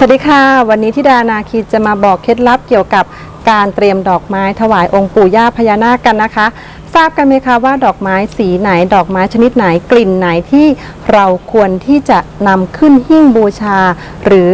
สวัสดีค่ะ วันนี้ทิดานาคีจะมาบอกเคล็ดลับเกี่ยวกับการเตรียมดอกไม้ถวายองค์ปู่ย่าพญานาคกันนะคะ ทราบกันไหมคะว่าดอกไม้สีไหนดอกไม้ชนิดไหนกลิ่นไหนที่เราควรที่จะนำขึ้นหิ้งบูชา หรือ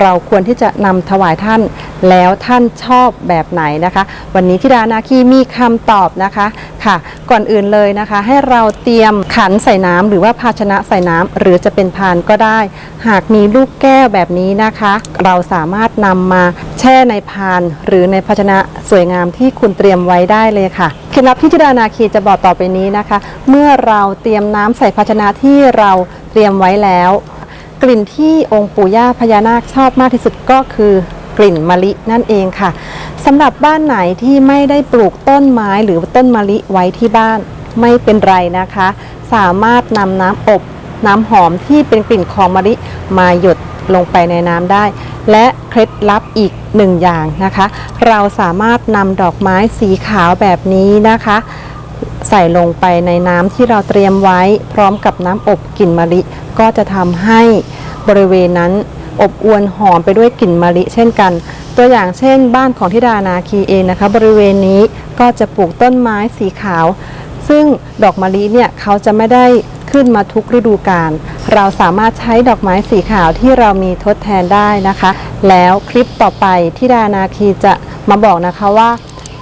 เราควรที่จะนำถวายท่านแล้วท่านชอบแบบไหนนะคะ วันนี้ทิดานาคีมีคำตอบนะคะค่ะ ก่อนอื่นเลยนะคะ ให้เราเตรียมขันใส่น้ำหรือว่าภาชนะใส่น้ำหรือจะเป็นพานก็ได้ หากมีลูกแก้วแบบนี้นะคะ เราสามารถนำมาแช่ในพานหรือในภาชนะสวยงามที่คุณเตรียมไว้ได้เลยค่ะเคล็ดลับที่ธิดานาคีจะบอกต่อไปนี้นะคะ เมื่อเราเตรียมน้ำใส่ภาชนะที่เราเตรียมไว้แล้ว กลิ่นที่องค์ปู่ย่าพญานาคชอบมากที่สุดก็คือกลิ่นมะลินั่นเองค่ะสำหรับบ้านไหนที่ไม่ได้ปลูกต้นไม้หรือต้นมะลิไว้ที่บ้านไม่เป็นไรนะคะ สามารถนำน้ำอบน้ำหอมที่เป็นกลิ่นของมะลิมาหยดลงไปในน้ำได้ และเคล็ดลับอีกหนึ่งอย่างนะคะ เราสามารถนำดอกไม้สีขาวแบบนี้นะคะ ใส่ลงไปในน้ำที่เราเตรียมไว้ พร้อมกับน้ำอบกลิ่นมะลิ ก็จะทำให้บริเวณนั้นอบอวนหอมไปด้วยกลิ่นมะลิเช่นกัน ตัวอย่างเช่น บ้านของทิดานาคีเองนะคะ บริเวณนี้ก็จะปลูกต้นไม้สีขาว ซึ่งดอกมะลิเนี่ยเขาจะไม่ได้ขึ้นมาทุกฤดูกาลเราสามารถใช้ดอกไม้สีขาวที่เรามีทดแทนได้นะคะ แล้วคลิปต่อไปที่ดานาคีจะมาบอกนะคะว่า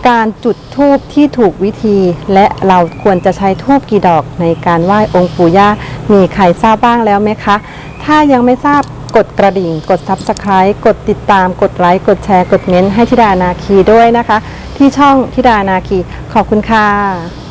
การจุดธูปที่ถูกวิธี และเราควรจะใช้ธูปกี่ดอกในการไหว้องค์ปู่ย่ามีใครทราบบ้างแล้วไหมคะ ถ้ายังไม่ทราบกดกระดิ่ง กด Subscribe กดติดตาม กดไลค์ กดแชร์ กดเม้นต์ให้ธิดานาคีด้วยนะคะ ที่ช่องธิดานาคี ขอบคุณค่ะ